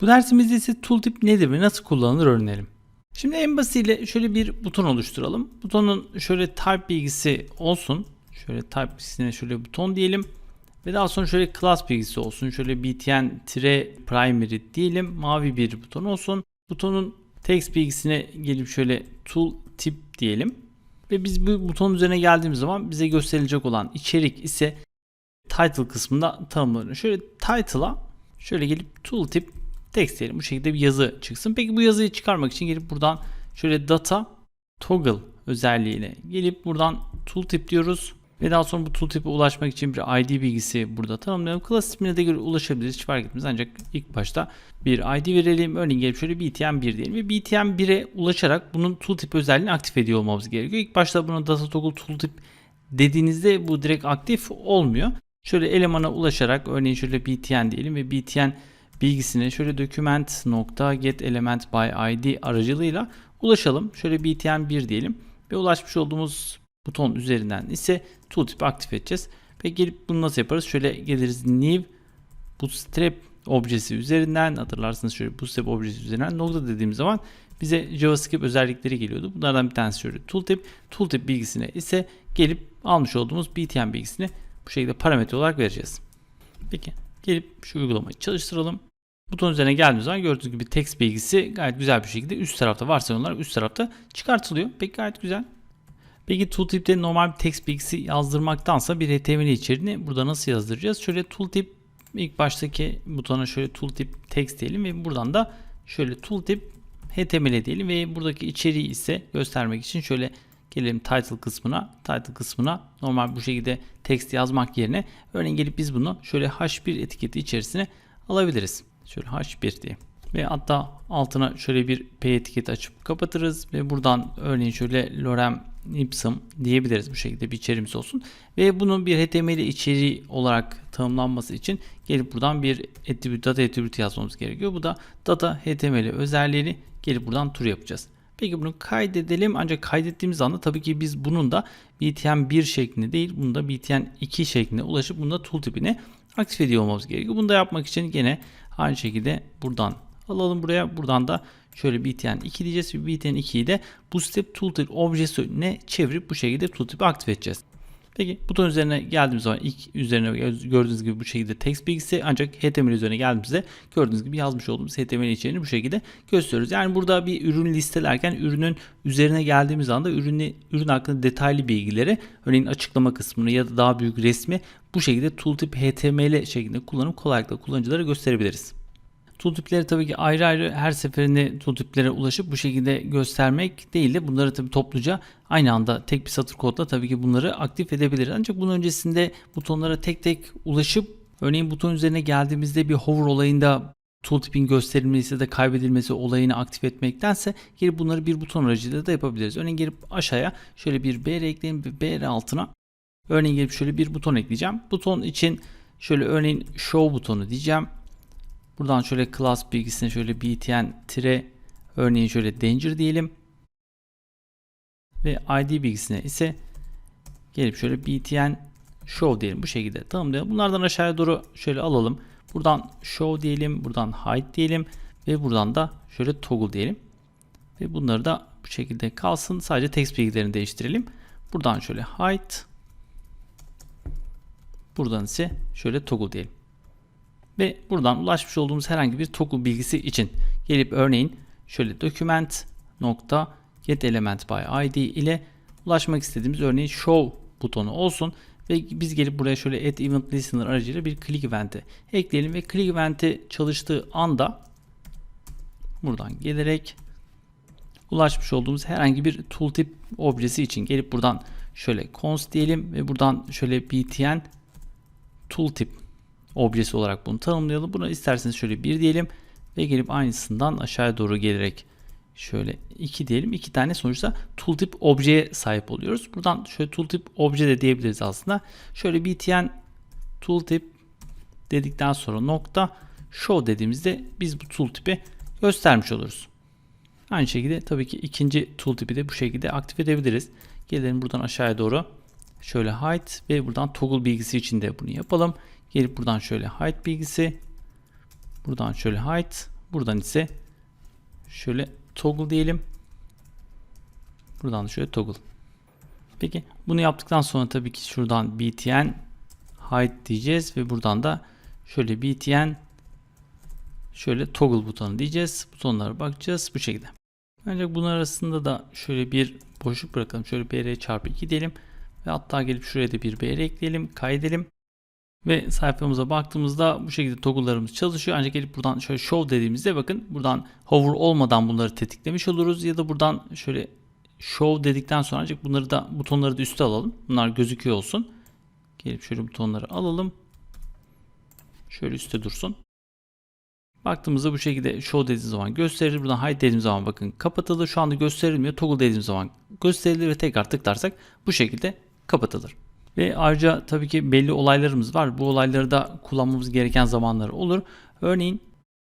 Bu dersimizde ise tooltip nedir ve nasıl kullanılır öğrenelim. Şimdi en basitiyle şöyle bir buton oluşturalım. Butonun şöyle type bilgisi olsun. Şöyle type bilgisine şöyle buton diyelim. Ve daha sonra şöyle class bilgisi olsun. Şöyle btn-primary diyelim. Mavi bir buton olsun. Butonun text bilgisine gelip şöyle tooltip diyelim. Ve biz bu butonun üzerine geldiğimiz zaman bize gösterilecek olan içerik ise title kısmında tanımlanıyor. Şöyle title'a şöyle gelip tooltip text diyelim. Bu şekilde bir yazı çıksın. Peki bu yazıyı çıkarmak için gelip buradan şöyle data toggle özelliğiyle gelip buradan tooltip diyoruz. Ve daha sonra bu tooltip'e ulaşmak için bir ID bilgisi burada tanımlayalım. Class ismine de göre ulaşabiliriz. Hiç fark etmez. Ancak ilk başta bir ID verelim. Örneğin gelip şöyle btn1 diyelim. Ve btn1'e ulaşarak bunun tooltip özelliğini aktif ediyor olmamız gerekiyor. İlk başta buna data toggle tooltip dediğinizde bu direkt aktif olmuyor. Şöyle elemana ulaşarak örneğin şöyle btn diyelim ve btn bilgisine şöyle document nokta get element by id aracılığıyla ulaşalım. Şöyle btn1 diyelim ve ulaşmış olduğumuz buton üzerinden ise tooltip aktif edeceğiz. Peki gelip bunu nasıl yaparız? Şöyle geliriz new bootstrap objesi üzerinden hatırlarsınız şöyle bootstrap objesi üzerinden nokta dediğimiz zaman bize JavaScript özellikleri geliyordu. Bunlardan bir tanesi şöyle tooltip. Tooltip bilgisine ise gelip almış olduğumuz btn bilgisini bu şekilde parametre olarak vereceğiz. Peki gelip şu uygulamayı çalıştıralım. Buton üzerine geldiğimiz zaman gördüğünüz gibi text bilgisi gayet güzel bir şekilde üst tarafta varsayılanlar üst tarafta çıkartılıyor. Peki gayet güzel. Peki tooltip'te normal bir text bilgisi yazdırmaktansa bir HTML içeriğini burada nasıl yazdıracağız? Şöyle tooltip ilk baştaki butona şöyle tooltip text diyelim ve buradan da şöyle tooltip HTML diyelim ve buradaki içeriği ise göstermek için şöyle gelelim title kısmına. Title kısmına normal bu şekilde text yazmak yerine örneğin gelip biz bunu şöyle h1 etiketi içerisine alabiliriz. Şöyle h1 diye. Ve hatta altına şöyle bir p etiketi açıp kapatırız ve buradan örneğin şöyle lorem ipsum diyebiliriz bu şekilde bir içeriğimiz olsun. Ve bunun bir HTML içeriği olarak tanımlanması için gelip buradan bir attribute, data attribute yazmamız gerekiyor. Bu da data HTML özelliğini gelip buradan true yapacağız. Peki bunu kaydedelim ancak kaydettiğimiz anda tabii ki biz bunun da btn1 şeklinde değil bunu da btn2 şeklinde ulaşıp bunda tooltip'ini aktif ediyor olmamız gerekiyor. Bunu da yapmak için gene aynı şekilde buradan alalım buraya. Buradan da şöyle btn2 diyeceğiz ve btn2'yi de bootstrap tooltip objesine çevirip bu şekilde tooltip'i aktif edeceğiz. Peki buton üzerine geldiğimiz zaman ilk üzerine gördüğünüz gibi bu şekilde text bilgisi ancak HTML üzerine geldiğimizde gördüğünüz gibi yazmış olduğumuz HTML içeriğini bu şekilde gösteriyoruz. Yani burada bir ürün listelerken ürünün üzerine geldiğimiz anda ürünü, ürün hakkında detaylı bilgileri örneğin açıklama kısmını ya da daha büyük resmi bu şekilde tooltip HTML şeklinde kullanıp kolaylıkla kullanıcılara gösterebiliriz. Tooltip'leri tabii ki ayrı ayrı her seferinde tooltip'lere ulaşıp bu şekilde göstermek değil de bunları tabii topluca aynı anda tek bir satır kodla tabii ki bunları aktif edebiliriz. Ancak bunun öncesinde butonlara tek tek ulaşıp örneğin buton üzerine geldiğimizde bir hover olayında tooltip'in gösterilmesi ya da kaybedilmesi olayını aktif etmektense gelip bunları bir buton aracılığıyla da yapabiliriz. Örneğin gelip aşağıya şöyle bir BR ekleyelim ve BR altına örneğin gelip şöyle bir buton ekleyeceğim. Buton için şöyle örneğin show butonu diyeceğim. Buradan şöyle class bilgisine şöyle btn tire örneğin şöyle danger diyelim. Ve id bilgisine ise gelip şöyle btn show diyelim. Bu şekilde tanımlayalım. Bunlardan aşağıya doğru şöyle alalım. Buradan show diyelim. Buradan hide diyelim. Ve buradan da şöyle toggle diyelim. Ve bunları da bu şekilde kalsın. Sadece text bilgilerini değiştirelim. Buradan şöyle hide. Buradan ise şöyle toggle diyelim. Ve buradan ulaşmış olduğumuz herhangi bir toggle bilgisi için gelip örneğin şöyle document nokta get element by id ile ulaşmak istediğimiz örneğin show butonu olsun. Ve biz gelip buraya şöyle add event listener aracıyla bir click event'i ekleyelim. Ve click event'i çalıştığı anda buradan gelerek ulaşmış olduğumuz herhangi bir tooltip objesi için gelip buradan şöyle const diyelim. Ve buradan şöyle btn tooltip objesi olarak bunu tanımlayalım. Buna isterseniz şöyle bir diyelim ve gelip aynısından aşağıya doğru gelerek şöyle 2 diyelim. iki tane sonuçta tooltip objeye sahip oluyoruz. Buradan şöyle tooltip obje de diyebiliriz aslında. Şöyle btn tooltip dedikten sonra nokta show dediğimizde biz bu tooltip'i göstermiş oluruz. Aynı şekilde tabii ki ikinci tooltip'i de bu şekilde aktif edebiliriz. Gelelim buradan aşağıya doğru. Şöyle hide ve buradan toggle bilgisi için de bunu yapalım. Gelip buradan şöyle hide bilgisi. Buradan şöyle hide. Buradan ise şöyle toggle diyelim. Buradan da şöyle toggle. Peki bunu yaptıktan sonra tabii ki şuradan btn hide diyeceğiz ve buradan da şöyle btn şöyle toggle butonu diyeceğiz. Butonlara bakacağız bu şekilde. Ancak bunun arasında da şöyle bir boşluk bırakalım. Şöyle br çarpı 2 diyelim. Ve hatta gelip şuraya da bir br ekleyelim. Kaydedelim. Ve sayfamıza baktığımızda bu şekilde toggle'larımız çalışıyor. Ancak gelip buradan şöyle show dediğimizde bakın buradan hover olmadan bunları tetiklemiş oluruz. Ya da buradan şöyle show dedikten sonra ancak bunları da butonları da üste alalım. Bunlar gözüküyor olsun. Gelip şöyle butonları alalım. Şöyle üstte dursun. Baktığımızda bu şekilde show dediğimiz zaman gösterir. Buradan hide dediğimiz zaman bakın kapatılır. Şu anda gösterilmiyor. Toggle dediğimiz zaman gösterilir ve tekrar tıklarsak bu şekilde kapatılır. Ve ayrıca tabii ki belli olaylarımız var. Bu olayları da kullanmamız gereken zamanlar olur. Örneğin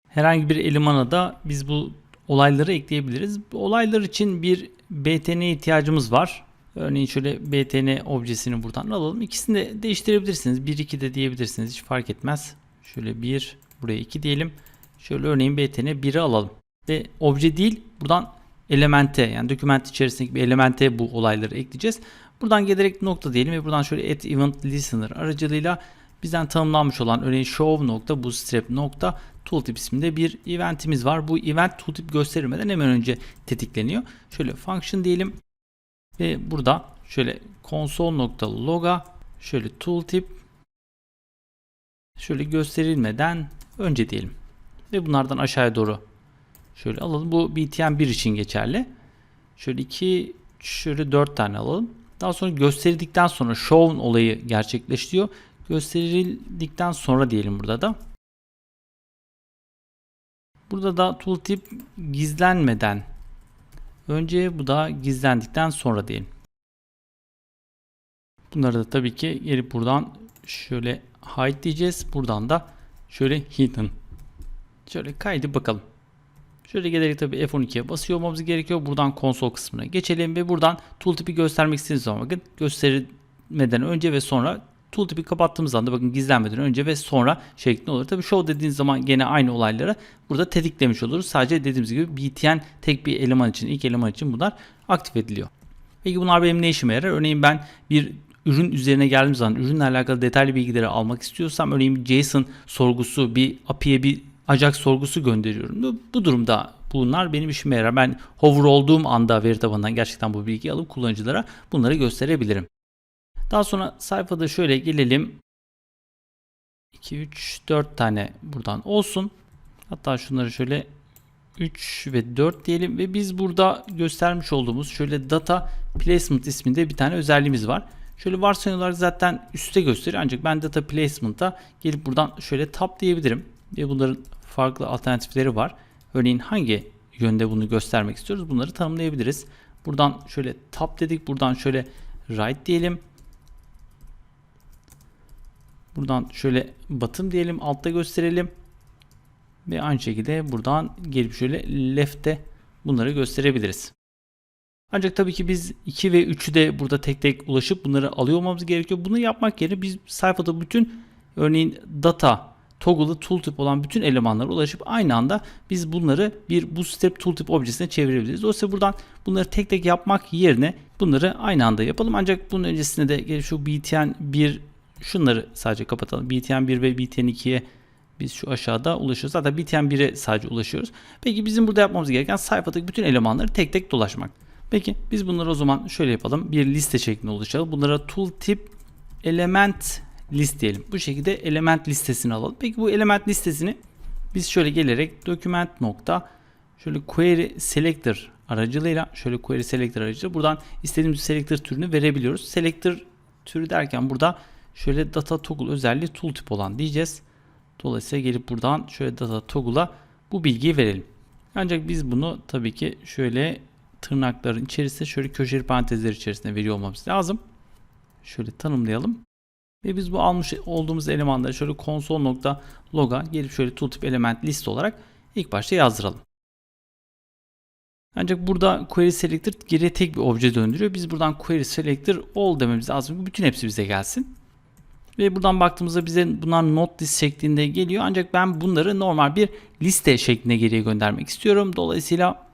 herhangi bir elemana da biz bu olayları ekleyebiliriz. Bu olaylar için bir btn ihtiyacımız var. Örneğin şöyle btn objesini buradan alalım. İkisini de değiştirebilirsiniz. 1 2 de diyebilirsiniz. Hiç fark etmez. Şöyle 1 buraya 2 diyelim. Şöyle örneğin btn 1'i alalım. Ve obje değil buradan elemente yani doküment içerisindeki bir elemente bu olayları ekleyeceğiz. Buradan gelerek nokta diyelim ve buradan şöyle add event listener aracılığıyla bizden tanımlanmış olan örneğin show nokta bootstrap nokta tooltip isminde bir eventimiz var. Bu event tooltip gösterilmeden hemen önce tetikleniyor. Şöyle function diyelim ve burada şöyle console nokta loga şöyle tooltip şöyle gösterilmeden önce diyelim. Ve bunlardan aşağıya doğru şöyle alalım. Bu btn 1 için geçerli. Şöyle 2 şöyle 4 tane alalım. Daha sonra gösterildikten sonra shown olayı gerçekleşiyor. Gösterildikten sonra diyelim burada da. Burada da tooltip gizlenmeden önce bu da gizlendikten sonra diyelim. Bunları da tabii ki gelip buradan şöyle hide diyeceğiz. Buradan da şöyle hidden. Şöyle kaydı bakalım. Şöyle gelerek tabii F12'ye basıyor olmamız gerekiyor. Buradan konsol kısmına geçelim ve buradan tooltip'i göstermek istediğiniz zaman bakın gösterilmeden önce ve sonra tooltip'i kapattığımız anda bakın gizlenmeden önce ve sonra şeklinde olur. Tabii show dediğiniz zaman gene aynı olayları burada tetiklemiş oluruz. Sadece dediğimiz gibi BTN tek bir eleman için, ilk eleman için bunlar aktif ediliyor. Peki bunlar benim ne işime yarar? Örneğin ben bir ürün üzerine geldiğim zaman ürünle alakalı detaylı bilgileri almak istiyorsam örneğin JSON sorgusu bir API'ye bir Ajax sorgusu gönderiyorum. Bu, durumda bunlar benim işime yarar. Ben hover olduğum anda veri tabanından gerçekten bu bilgiyi alıp kullanıcılara bunları gösterebilirim. Daha sonra sayfada şöyle gelelim. 2, 3, 4 tane buradan olsun. Hatta şunları şöyle 3 ve 4 diyelim ve biz burada göstermiş olduğumuz şöyle data placement isminde bir tane özelliğimiz var. Şöyle varsayılan olarak zaten üstte gösteriyor ancak ben data placement'a gelip buradan şöyle tab diyebilirim ve bunların farklı alternatifleri var. Örneğin hangi yönde bunu göstermek istiyoruz bunları tanımlayabiliriz. Buradan şöyle tab dedik. Buradan şöyle right diyelim. Buradan şöyle bottom diyelim. Altta gösterelim. Ve aynı şekilde buradan gelip şöyle left'te bunları gösterebiliriz. Ancak tabii ki biz 2 ve 3'ü de burada tek tek ulaşıp bunları alıyor olmamız gerekiyor. Bunu yapmak yerine biz sayfada bütün örneğin data toggle'ı tooltip olan bütün elemanlara ulaşıp aynı anda biz bunları bir bootstrap tooltip objesine çevirebiliriz. Dolayısıyla buradan bunları tek tek yapmak yerine bunları aynı anda yapalım. Ancak bunun öncesinde de şu btn 1 şunları sadece kapatalım. btn 1 ve btn 2'ye biz şu aşağıda ulaşıyoruz. Zaten btn 1'e sadece ulaşıyoruz. Peki bizim burada yapmamız gereken sayfadaki bütün elemanları tek tek dolaşmak. Peki biz bunları o zaman şöyle yapalım. Bir liste şeklinde oluşturalım. Bunlara tooltip element list diyelim. Bu şekilde element listesini alalım. Peki bu element listesini biz şöyle gelerek document nokta şöyle query selector aracılığıyla şöyle query selector aracılığıyla buradan istediğimiz selector türünü verebiliyoruz. Selector türü derken burada şöyle data toggle özelliği tooltip olan diyeceğiz. Dolayısıyla gelip buradan şöyle data toggle'a bu bilgiyi verelim. Ancak biz bunu tabii ki şöyle tırnakların içerisinde şöyle köşeli parantezler içerisinde veriyor olmamız lazım. Şöyle tanımlayalım. Ve biz bu almış olduğumuz elemanları şöyle console.log'a gelip şöyle tooltip element list olarak ilk başta yazdıralım. Ancak burada query selector geriye tek bir obje döndürüyor. Biz buradan query selector all dememiz lazım. Bütün hepsi bize gelsin. Ve buradan baktığımızda bize bunlar not list şeklinde geliyor. Ancak ben bunları normal bir liste şeklinde geriye göndermek istiyorum. Dolayısıyla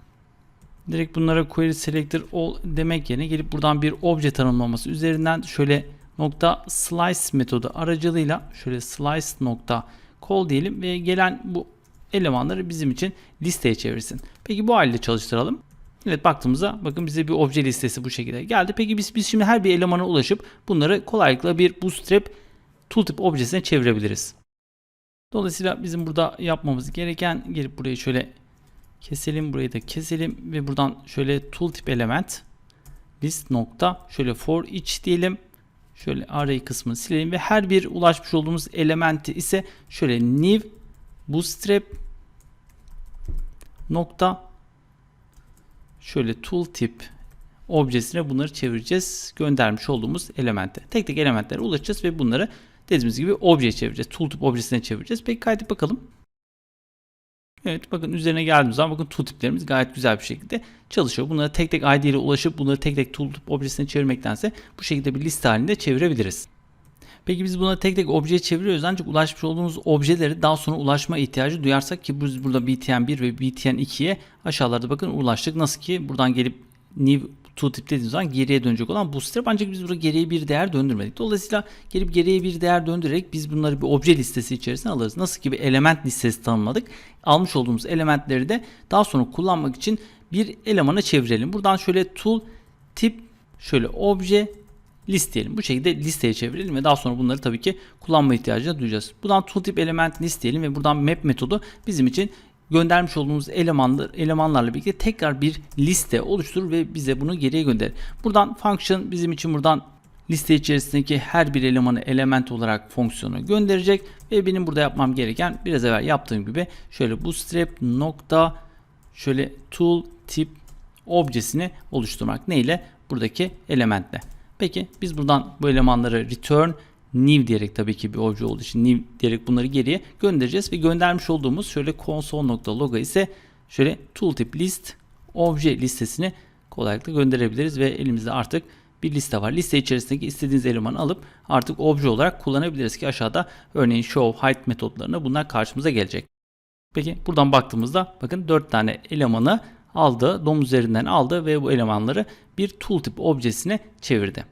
direkt bunlara query selector all demek yerine gelip buradan bir obje tanımlaması üzerinden şöyle nokta slice metodu aracılığıyla şöyle slice nokta call diyelim ve gelen bu elemanları bizim için listeye çevirsin. Peki bu halde çalıştıralım. Evet baktığımızda bakın bize bir obje listesi bu şekilde geldi. Peki biz biz şimdi her bir elemana ulaşıp bunları kolaylıkla bir bootstrap tooltip objesine çevirebiliriz. Dolayısıyla bizim burada yapmamız gereken gelip burayı şöyle keselim burayı da keselim ve buradan şöyle tooltip element list nokta şöyle for each diyelim. Şöyle array kısmını silelim ve her bir ulaşmış olduğumuz elementi ise şöyle new bootstrap nokta şöyle tooltip objesine bunları çevireceğiz. Göndermiş olduğumuz elemente. Tek tek elementlere ulaşacağız ve bunları dediğimiz gibi objeye çevireceğiz. Tooltip objesine çevireceğiz. Peki kaydet bakalım. Evet bakın üzerine geldiğimiz zaman bakın tooltiplerimiz gayet güzel bir şekilde çalışıyor. Bunlara tek tek ID ile ulaşıp bunları tek tek tooltip objesine çevirmektense bu şekilde bir liste halinde çevirebiliriz. Peki biz buna tek tek objeye çeviriyoruz ancak ulaşmış olduğumuz objeleri daha sonra ulaşma ihtiyacı duyarsak ki biz burada btn1 ve btn2'ye aşağılarda bakın ulaştık. Nasıl ki buradan gelip new tooltip dediğimiz zaman geriye dönecek olan bootstrap ancak biz burada geriye bir değer döndürmedik. Dolayısıyla gelip geriye bir değer döndürerek biz bunları bir obje listesi içerisine alırız. Nasıl ki bir element listesi tanımladık. Almış olduğumuz elementleri de daha sonra kullanmak için bir elemana çevirelim. Buradan şöyle tool tip şöyle obje list diyelim. Bu şekilde listeye çevirelim ve daha sonra bunları tabii ki kullanma ihtiyacı duyacağız. Buradan tooltip element list diyelim ve buradan map metodu bizim için göndermiş olduğumuz elemanlar, elemanlarla birlikte tekrar bir liste oluşturur ve bize bunu geriye gönderir. Buradan function bizim için buradan liste içerisindeki her bir elemanı element olarak fonksiyonu gönderecek ve benim burada yapmam gereken biraz evvel yaptığım gibi şöyle bootstrap nokta şöyle tool tip objesini oluşturmak. Ne ile? Buradaki elementle. Peki biz buradan bu elemanları return new diyerek tabii ki bir obje olduğu için new diyerek bunları geriye göndereceğiz ve göndermiş olduğumuz şöyle console.log'a ise şöyle tooltip list obje listesini kolaylıkla gönderebiliriz ve elimizde artık bir liste var. Liste içerisindeki istediğiniz elemanı alıp artık obje olarak kullanabiliriz ki aşağıda örneğin show, hide metodlarına bunlar karşımıza gelecek. Peki buradan baktığımızda bakın 4 tane elemanı aldı, DOM üzerinden aldı ve bu elemanları bir tooltip objesine çevirdi.